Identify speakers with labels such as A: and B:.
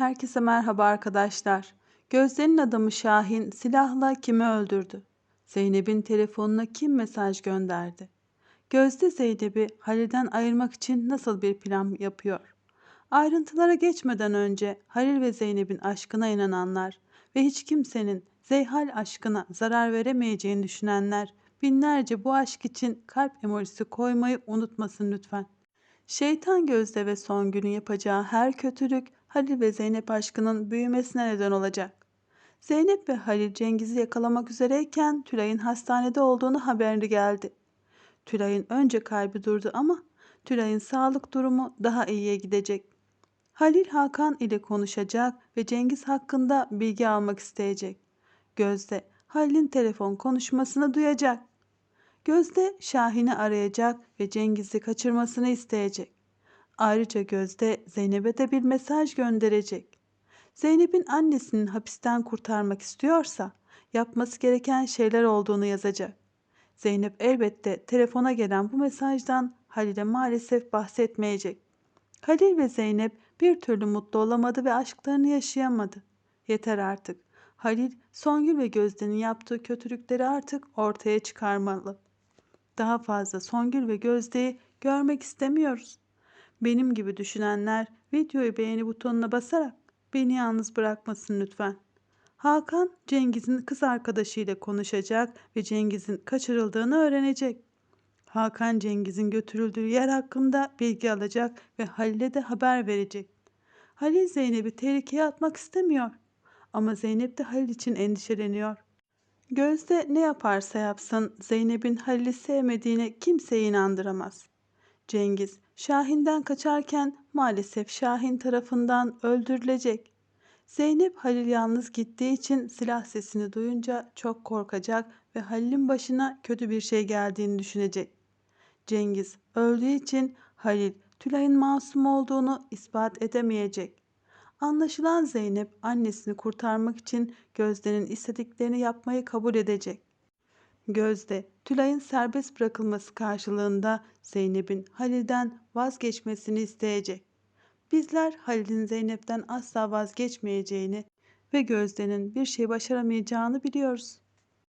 A: Herkese merhaba arkadaşlar. Gözde'nin adamı Şahin silahla kimi öldürdü? Zeynep'in telefonuna kim mesaj gönderdi? Gözde Zeynep'i Halil'den ayırmak için nasıl bir plan yapıyor? Ayrıntılara geçmeden önce Halil ve Zeynep'in aşkına inananlar ve hiç kimsenin Zeyhal aşkına zarar veremeyeceğini düşünenler binlerce bu aşk için kalp emojisi koymayı unutmasın lütfen. Şeytan Gözde ve Songül'ün yapacağı her kötülük Halil ve Zeynep aşkının büyümesine neden olacak. Zeynep ve Halil Cengiz'i yakalamak üzereyken Tülay'ın hastanede olduğunu haberi geldi. Tülay'ın önce kalbi durdu ama Tülay'ın sağlık durumu daha iyiye gidecek. Halil Hakan ile konuşacak ve Cengiz hakkında bilgi almak isteyecek. Gözde Halil'in telefon konuşmasını duyacak. Gözde Şahin'i arayacak ve Cengiz'i kaçırmasını isteyecek. Ayrıca Gözde Zeynep'e de bir mesaj gönderecek. Zeynep'in annesinin hapisten kurtarmak istiyorsa yapması gereken şeyler olduğunu yazacak. Zeynep elbette telefona gelen bu mesajdan Halil'e maalesef bahsetmeyecek. Halil ve Zeynep bir türlü mutlu olamadı ve aşklarını yaşayamadı. Yeter artık. Halil, Songül ve Gözde'nin yaptığı kötülükleri artık ortaya çıkarmalı. Daha fazla Songül ve Gözde'yi görmek istemiyoruz. Benim gibi düşünenler videoyu beğeni butonuna basarak beni yalnız bırakmasın lütfen. Hakan Cengiz'in kız arkadaşıyla konuşacak ve Cengiz'in kaçırıldığını öğrenecek. Hakan Cengiz'in götürüldüğü yer hakkında bilgi alacak ve Halil'e de haber verecek. Halil Zeynep'i tehlikeye atmak istemiyor. Ama Zeynep de Halil için endişeleniyor. Gözde ne yaparsa yapsın Zeynep'in Halil'i sevmediğine kimseyi inandıramaz. Cengiz Şahin'den kaçarken maalesef Şahin tarafından öldürülecek. Zeynep Halil yalnız gittiği için silah sesini duyunca çok korkacak ve Halil'in başına kötü bir şey geldiğini düşünecek. Cengiz öldüğü için Halil Tülay'ın masum olduğunu ispat edemeyecek. Anlaşılan Zeynep annesini kurtarmak için Gözde'nin istediklerini yapmayı kabul edecek. Gözde, Tülay'ın serbest bırakılması karşılığında Zeynep'in Halil'den vazgeçmesini isteyecek. Bizler Halil'in Zeynep'ten asla vazgeçmeyeceğini ve Gözde'nin bir şey başaramayacağını biliyoruz.